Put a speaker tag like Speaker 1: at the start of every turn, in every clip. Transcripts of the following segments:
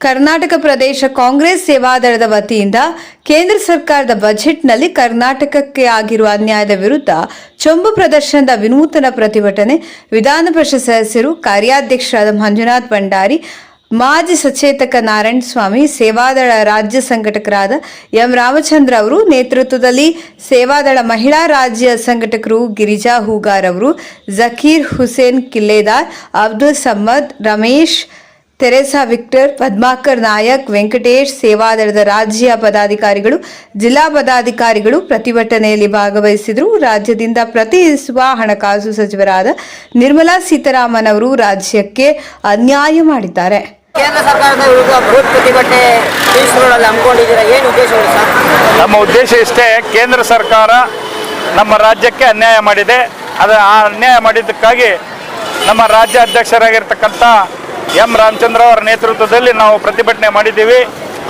Speaker 1: ಕರ್ನಾಟಕ ಪ್ರದೇಶ ಕಾಂಗ್ರೆಸ್ ಸೇವಾದಳದ ವತಿಯಿಂದ ಕೇಂದ್ರ ಸರ್ಕಾರದ ಬಜೆಟ್ನಲ್ಲಿ ಕರ್ನಾಟಕಕ್ಕೆ ಆಗಿರುವ ಅನ್ಯಾಯದ ವಿರುದ್ಧ ಚೊಂಬು ಪ್ರದರ್ಶನದ ವಿನೂತನ ಪ್ರತಿಭಟನೆ ವಿಧಾನ ಪರಿಷತ್ ಸದಸ್ಯರು ಕಾರ್ಯಾಧ್ಯಕ್ಷರಾದ ಮಂಜುನಾಥ್ ಭಂಡಾರಿ, ಮಾಜಿ ಸಚೇತಕ ನಾರಾಯಣ ಸ್ವಾಮಿ, ಸೇವಾದಳ ರಾಜ್ಯ ಸಂಘಟಕರಾದ ಎಂ ರಾಮಚಂದ್ರ ಅವರು ನೇತೃತ್ವದಲ್ಲಿ ಸೇವಾದಳ ಮಹಿಳಾ ರಾಜ್ಯ ಸಂಘಟಕರು ಗಿರಿಜಾ ಹೂಗಾರ್ ಅವರು, ಜಕೀರ್ ಹುಸೇನ್ ಕಿಲ್ಲೇದಾರ್, ಅಬ್ದುಲ್ ಸಮ್ಮದ್ ರಮೇಶ್ ತೆರೇಸಾ ವಿಕ್ಟರ್ ಪದ್ಮಾಕರ್ ನಾಯಕ್ ವೆಂಕಟೇಶ್ ಸೇವಾದಳದ ರಾಜ್ಯ ಪದಾಧಿಕಾರಿಗಳು ಜಿಲ್ಲಾ ಪದಾಧಿಕಾರಿಗಳು ಪ್ರತಿಭಟನೆಯಲ್ಲಿ ಭಾಗವಹಿಸಿದರು. ರಾಜ್ಯದಿಂದ ಪ್ರತಿನಿಧಿಸುವ ಹಣಕಾಸು ಸಚಿವರಾದ ನಿರ್ಮಲಾ ಸೀತಾರಾಮನ್ ಅವರು ರಾಜ್ಯಕ್ಕೆ ಅನ್ಯಾಯ ಮಾಡಿದ್ದಾರೆ.
Speaker 2: ಕೇಂದ್ರ ಸರ್ಕಾರದ ವಿರುದ್ಧ ಬೃಹತ್ ಪ್ರತಿಭಟನೆ ರೋಡಲ್ಲಿ ಹಮ್ಮಿಕೊಂಡಿದ್ದೀರಾ? ಏನು ಉದ್ದೇಶಗಳು ಸರ್?
Speaker 3: ನಮ್ಮ ಉದ್ದೇಶ ಇಷ್ಟೇ ಕೇಂದ್ರ ಸರ್ಕಾರ ನಮ್ಮ ರಾಜ್ಯಕ್ಕೆ ಅನ್ಯಾಯ ಮಾಡಿದೆ. ಅದು ಆ ಅನ್ಯಾಯ ಮಾಡಿದ್ದಕ್ಕಾಗಿ ನಮ್ಮ ರಾಜ್ಯ ಅಧ್ಯಕ್ಷರಾಗಿರ್ತಕ್ಕಂಥ ಎಂ ರಾಮಚಂದ್ರ ಅವರ ನೇತೃತ್ವದಲ್ಲಿ ನಾವು ಪ್ರತಿಭಟನೆ ಮಾಡಿದ್ದೀವಿ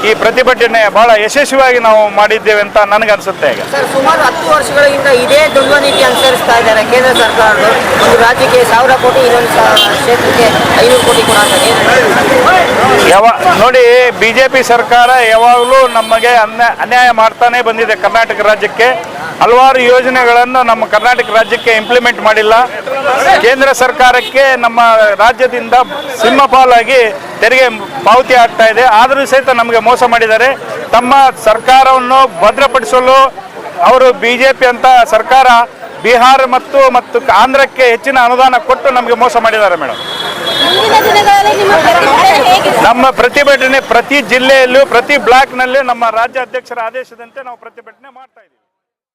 Speaker 3: ಈ ಪ್ರತಿಭಟನೆ ಬಹಳ ಯಶಸ್ವಿಯಾಗಿ ನಾವು ಮಾಡಿದ್ದೇವೆ ಅಂತ ನನಗನ್ಸುತ್ತೆ ಈಗ
Speaker 2: ಸರ್, ಸುಮಾರು ಹತ್ತು ವರ್ಷಗಳಿಂದ ಇದೇ ದುರ್ವ ನೀತಿ ಅನುಸರಿಸ್ತಾ ಇದ್ದಾರೆ ಕೇಂದ್ರ ಸರ್ಕಾರ ಒಂದು ರಾಜ್ಯಕ್ಕೆ ಸಾವಿರ ಕೋಟಿ ಇನ್ನೊಂದು ಕ್ಷೇತ್ರಕ್ಕೆ ಐನೂರು?
Speaker 3: ಯಾವ, ನೋಡಿ ಬಿ ಜೆ ಪಿ ಸರ್ಕಾರ ಯಾವಾಗಲೂ ನಮಗೆ ಅನ್ಯ, ಅನ್ಯಾಯ ಮಾಡ್ತಾನೆ ಬಂದಿದೆ ಕರ್ನಾಟಕ ರಾಜ್ಯಕ್ಕೆ. ಹಲವಾರು ಯೋಜನೆಗಳನ್ನು ನಮ್ಮ ಕರ್ನಾಟಕ ರಾಜ್ಯಕ್ಕೆ ಇಂಪ್ಲಿಮೆಂಟ್ ಮಾಡಿಲ್ಲ. ಕೇಂದ್ರ ಸರ್ಕಾರಕ್ಕೆ ನಮ್ಮ ರಾಜ್ಯದಿಂದ ಸಿಂಹಪಾಲಾಗಿ ತೆರಿಗೆ ಪಾವತಿ ಆಗ್ತಾ ಇದೆ. ಆದರೂ ಸಹಿತ ನಮಗೆ ಮೋಸ ಮಾಡಿದ್ದಾರೆ. ತಮ್ಮ ಸರ್ಕಾರವನ್ನು ಭದ್ರಪಡಿಸಲು ಅವರು ಬಿ ಜೆ ಪಿ ಅಂತ ಸರ್ಕಾರ ಬಿಹಾರ ಮತ್ತು ಮತ್ತು ಆಂಧ್ರಕ್ಕೆ ಹೆಚ್ಚಿನ ಅನುದಾನ ಕೊಟ್ಟು ನಮಗೆ ಮೋಸ ಮಾಡಿದ್ದಾರೆ ಮೇಡಮ್.
Speaker 4: ನಿಮ್ಮ ಪ್ರತಿಭಟನೆ
Speaker 3: ಪ್ರತಿ ಜಿಲ್ಲೆಯಲ್ಲೂ ಪ್ರತಿ ಬ್ಲಾಕ್ನಲ್ಲೂ ನಮ್ಮ ರಾಜ್ಯಾಧ್ಯಕ್ಷರ ಆದೇಶದಂತೆ ನಾವು ಪ್ರತಿಭಟನೆ ಮಾಡ್ತಾ ಇದ್ದೀವಿ.